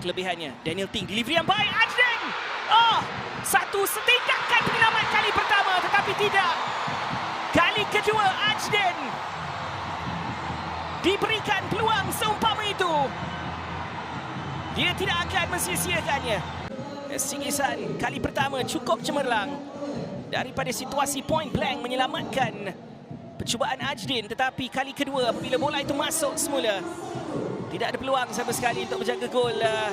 kelebihannya. Daniel Ting, delivery yang baik. Ajden! Oh, satu setindakan penyelamat kali pertama tetapi tidak. Kali kedua Ajden diberikan peluang seumpama itu. Dia tidak akan mensia-siakannya. Singisan kali pertama cukup cemerlang daripada situasi point blank menyelamatkan percubaan Ajdin tetapi kali kedua apabila bola itu masuk semula tidak ada peluang sama sekali untuk menjaga gol uh,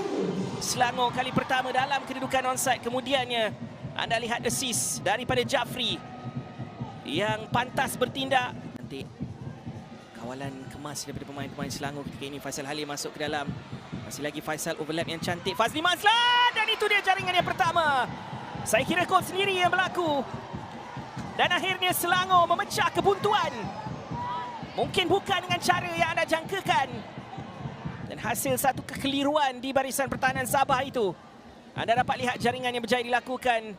Selangor kali pertama dalam kedudukan onside kemudiannya anda lihat assist daripada Jafri yang pantas bertindak nanti kawalan kemas daripada pemain-pemain Selangor ketika ini Faisal Halim masuk ke dalam masih lagi Faisal overlap yang cantik. Fazli Mazlan dan itu dia jaringan yang pertama. Saya kira gol sendiri yang berlaku. Dan akhirnya Selangor memecah kebuntuan. Mungkin bukan dengan cara yang anda jangkakan. Dan hasil satu kekeliruan di barisan pertahanan Sabah itu. Anda dapat lihat jaringan yang berjaya dilakukan.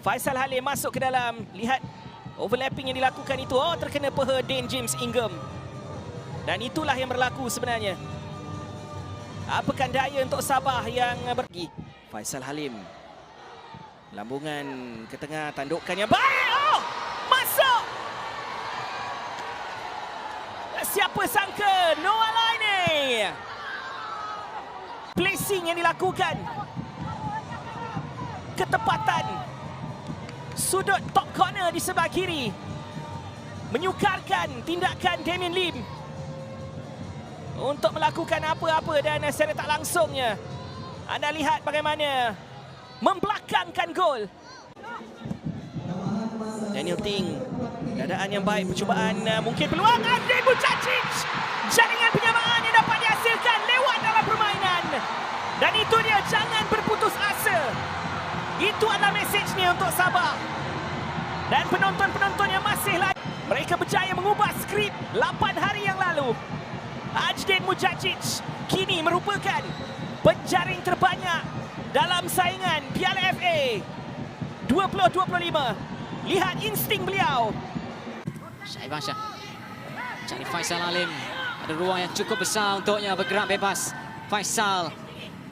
Faisal Halim masuk ke dalam. Lihat overlapping yang dilakukan itu. Oh terkena peha Dane James Ingham. Dan itulah yang berlaku sebenarnya. Apakah daya untuk Sabah yang pergi? Faisal Halim. Lambungan ke tengah, tandukkan yang baik. Oh, masuk! Siapa sangka Noah Laine. Placing yang dilakukan. Ketepatan. Sudut top corner di sebelah kiri. Menyukarkan tindakan Damien Lim untuk melakukan apa-apa dan secara tak langsungnya anda lihat bagaimana membelakangkan gol Daniel Ting keadaan yang baik percubaan uh, mungkin peluang Andrei Bucacic jaringan penyamaan yang dapat dihasilkan lewat dalam permainan dan itu dia jangan berputus asa itu adalah mesejnya untuk Sabah dan penonton-penonton yang masih lagi mereka berjaya mengubah skrip 8 hari yang lalu Ajdin Mujacic kini merupakan penjaring terbanyak dalam saingan Piala FA 2025. Lihat insting beliau. Syaib Syah cari Faisal Alim. Ada ruang yang cukup besar untuknya bergerak bebas. Faisal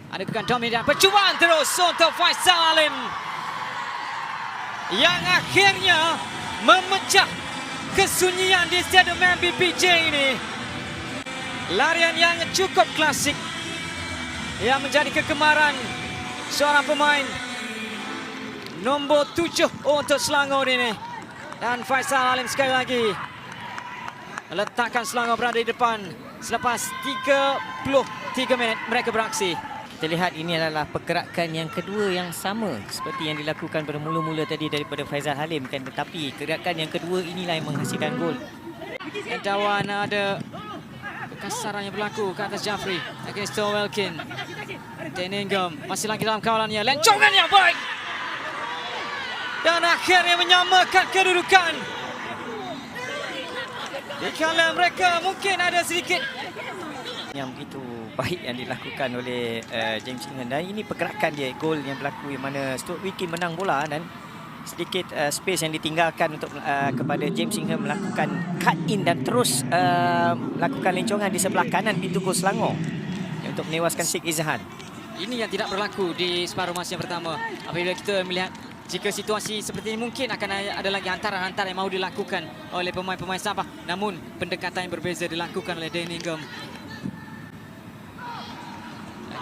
ada bukan dominan. Percubaan terus untuk Faisal Alim. Yang akhirnya memecah kesunyian di stadium MBPJ ini. Larian yang cukup klasik yang menjadi kegemaran seorang pemain nombor tujuh untuk Selangor ini. Dan Faisal Alim sekali lagi letakkan Selangor berada di depan selepas 33 minit mereka beraksi. Kita lihat ini adalah pergerakan yang kedua yang sama seperti yang dilakukan pada mula-mula tadi daripada Faizal Halim kan tetapi gerakan yang kedua inilah yang menghasilkan gol. Dan Dawan ada Kasaran yang berlaku ke atas Jafri against Tom Welkin. Deningham masih lagi dalam kawalannya. Lencongan yang baik. Dan akhirnya menyamakan kedudukan. Dikala mereka mungkin ada sedikit yang begitu baik yang dilakukan oleh uh, James Ingham dan ini pergerakan dia gol yang berlaku yang mana Stuart Wiki menang bola dan sedikit uh, space yang ditinggalkan untuk uh, kepada James Ingham melakukan cut in dan terus uh, melakukan lencongan di sebelah kanan pintu gol Selangor untuk menewaskan Sheikh Izhan. Ini yang tidak berlaku di separuh masa yang pertama. Apabila kita melihat jika situasi seperti ini mungkin akan ada lagi hantaran-hantaran yang mahu dilakukan oleh pemain-pemain Sabah. Namun pendekatan yang berbeza dilakukan oleh Deningham.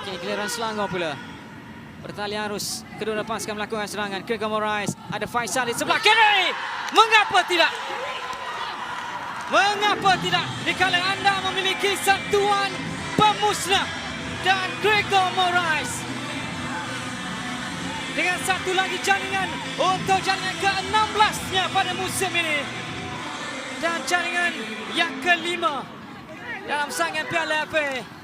Okey, giliran Selangor pula. Pertalian arus. Kedua lepaskan melakukan serangan. Gregor Moraes. Ada Faisal di sebelah kiri. Mengapa tidak? Mengapa tidak? Dikala anda memiliki satuan pemusnah. Dan Gregor Moraes. Dengan satu lagi jaringan untuk jaringan ke-16-nya pada musim ini. Dan jaringan yang kelima dalam sangan Piala FA.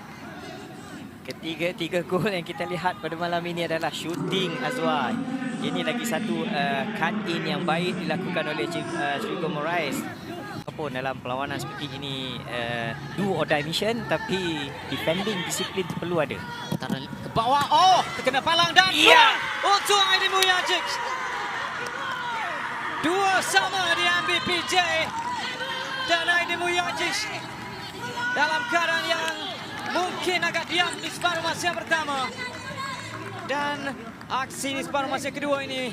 Ketiga-tiga gol yang kita lihat pada malam ini adalah shooting Azwan. Ini lagi satu uh, cut in yang baik dilakukan oleh uh, Hugo Moraes. Apapun dalam perlawanan seperti ini uh, do or die mission tapi defending disiplin perlu ada. Ke bawah. Oh, terkena palang dan Ya. untuk Aidi Mujacic. Dua sama di MBPJ dan Aidi Mujacic dalam keadaan yang mungkin agak diam di separuh masa yang pertama. Dan aksi di separuh masa kedua ini,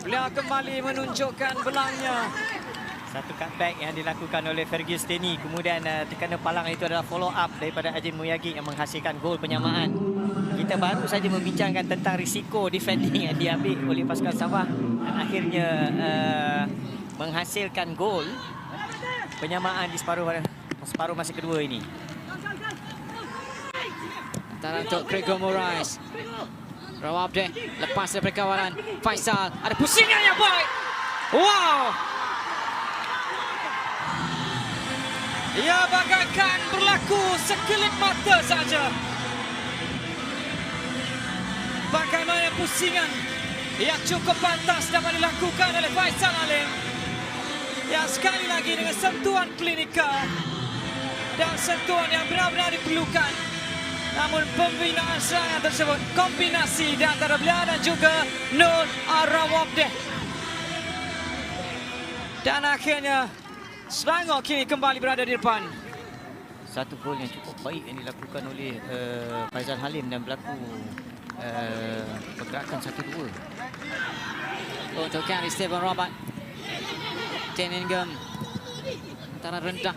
beliau kembali menunjukkan belangnya. Satu cutback yang dilakukan oleh Fergus Steny. Kemudian uh, tekanan palang itu adalah follow up daripada Ajin Muyagi yang menghasilkan gol penyamaan. Kita baru saja membincangkan tentang risiko defending yang diambil oleh pasukan Sabah dan akhirnya uh, menghasilkan gol penyamaan di separuh separuh masa kedua ini. Antara untuk Gregor Moraes. Rawab deh, lepas daripada kawalan Faisal. Ada pusingan yang baik. Wow! Ia bagaikan berlaku sekelip mata saja. Bagaimana pusingan yang cukup pantas dapat dilakukan oleh Faisal Alim. Yang sekali lagi dengan sentuhan klinikal dan sentuhan yang benar-benar diperlukan. Namun pembinaan serangan tersebut kombinasi di antara beliau dan juga Nur Arawabdeh. Dan akhirnya Selangor kini kembali berada di depan. Satu gol yang cukup baik yang dilakukan oleh uh, Faizal Halim dan berlaku uh, pergerakan 1-2. Untuk Gary Stephen Robert. Teningham. Antara rendah.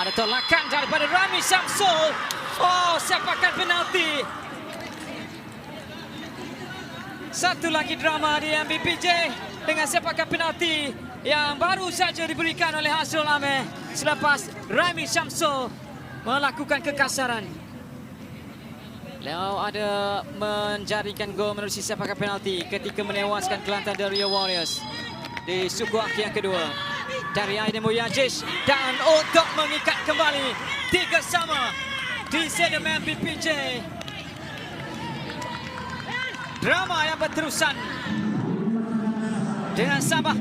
Ada tolakan daripada Rami Samsul. Oh, sepakan penalti. Satu lagi drama di MBPJ dengan sepakan penalti yang baru saja diberikan oleh Hasrul Ameh selepas Rami Syamsul melakukan kekasaran. Leo ada menjadikan gol menerusi sepakan penalti ketika menewaskan Kelantan Rio Warriors di suku akhir yang kedua. Dari Aiden Muyajish dan untuk mengikat kembali tiga sama di stadium MPPJ. Drama yang berterusan dengan Sabah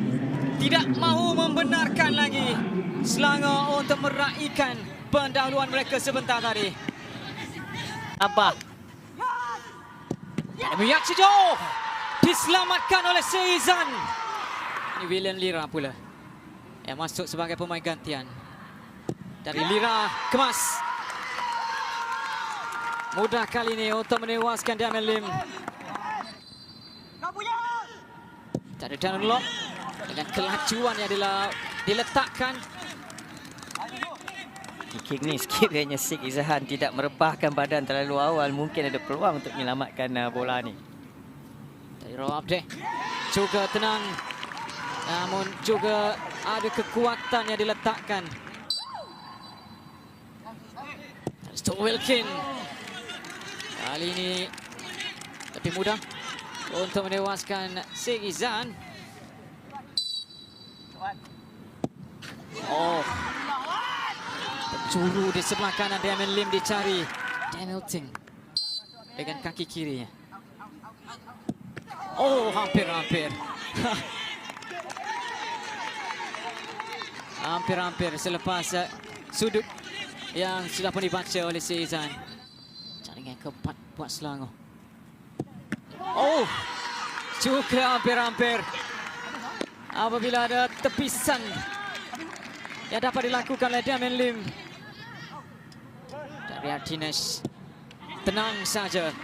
tidak mahu membenarkan lagi Selangor untuk meraihkan pendahuluan mereka sebentar tadi. Abah Miyak sejauh diselamatkan oleh Seizan. Ini William Lira pula yang masuk sebagai pemain gantian. Dari Lira kemas. Mudah kali ini untuk menewaskan Damian Lim. Tak ada Darren Lock dengan kelajuan yang diletakkan. Kick ni sekiranya Sik Izahan tidak merebahkan badan terlalu awal mungkin ada peluang untuk menyelamatkan uh, bola ni. Dari Rawab deh. Juga tenang. Namun juga ada kekuatan yang diletakkan. Stuart Wilkin. Kali ini lebih mudah untuk menewaskan Segizan. Oh. Pencuru di sebelah kanan Damien Lim dicari. Hamilton dengan kaki kirinya. Oh, hampir-hampir. Hampir-hampir selepas uh, sudut yang sudah pun dibaca oleh Seizan. Jaringan keempat buat Selangor. Oh, juga hampir-hampir. Apabila ada tepisan yang dapat dilakukan oleh Damian Lim. Dari Artines. Tenang saja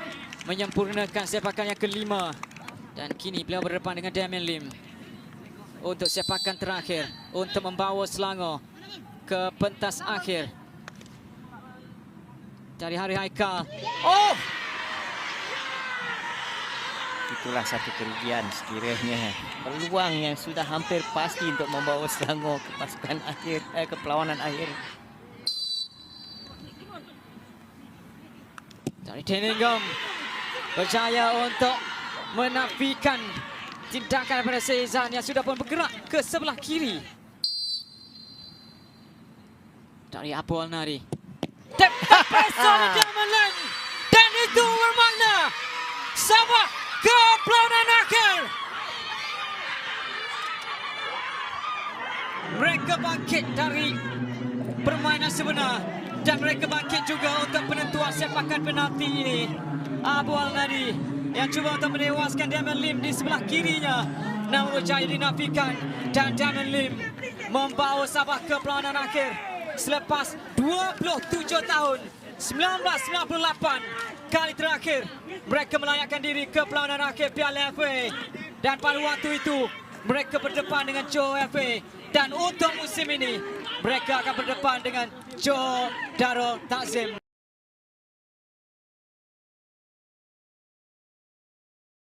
menyempurnakan sepakan yang kelima. Dan kini beliau berdepan dengan Damian Lim. Untuk sepakan terakhir. Untuk membawa Selangor ke pentas akhir. Dari Hari Haikal. Oh! Itulah satu kerugian sekiranya peluang yang sudah hampir pasti untuk membawa Selangor ke pasukan akhir eh, ke perlawanan akhir. Dari Teningham. Berjaya untuk menafikan tindakan daripada Seizan yang sudah pun bergerak ke sebelah kiri. Dari di Damalan. Dan itu bermakna Sabah ke perlawanan akhir. Mereka bangkit dari permainan sebenar dan mereka bangkit juga untuk penentuan sepakan penalti ini. Abu Al-Nadi yang cuba untuk menewaskan Damian Lim di sebelah kirinya. Namun berjaya dinafikan dan Damian Lim membawa Sabah ke perlawanan akhir. Selepas 27 tahun 1998 kali terakhir mereka melayakkan diri ke perlawanan akhir Piala FA dan pada waktu itu mereka berdepan dengan Joe FA dan untuk musim ini mereka akan berdepan dengan Joe Darul Takzim